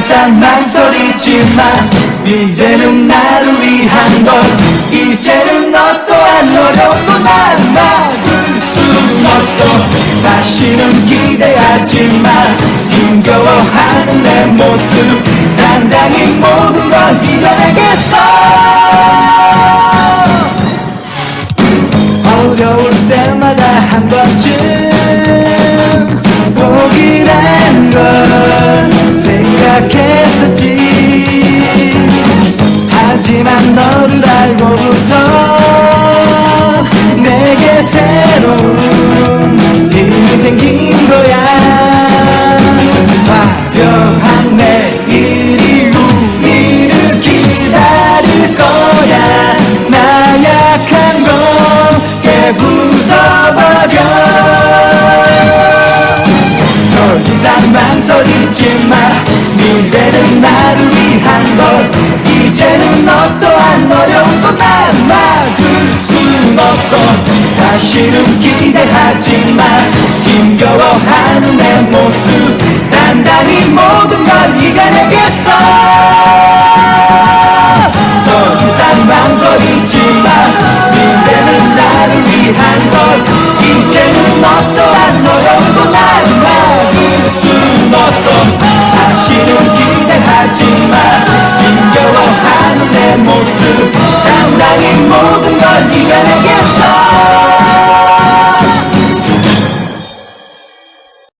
이상 망설이지마 미래는 나를 위한 걸. 이제는 너 또한 노력도 난 막을 수 없어. 다시는 기대하지 마 힘겨워하는 내 모습. 당당히 모든 걸 이겨내겠어. 어려울 때마다 한 번쯤 포기라는 걸 너를 알고부터 내게 새로운 힘이 생긴 거야. 화려한 내일이 우리를 기다릴 거야. 나약한 건 깨 부 없어. 다시는 기대하지 마 힘겨워하는 내 모습. 단단히 모든 걸 이겨내겠어. 더 이상 망설이지 마 미래는 나를 위한 것 이제는 너 또한 노력도 난 막을 순 없어. 다시는 기대하지 마 힘겨워하는 내 모습. 당당히 모든 걸 이겨내겠어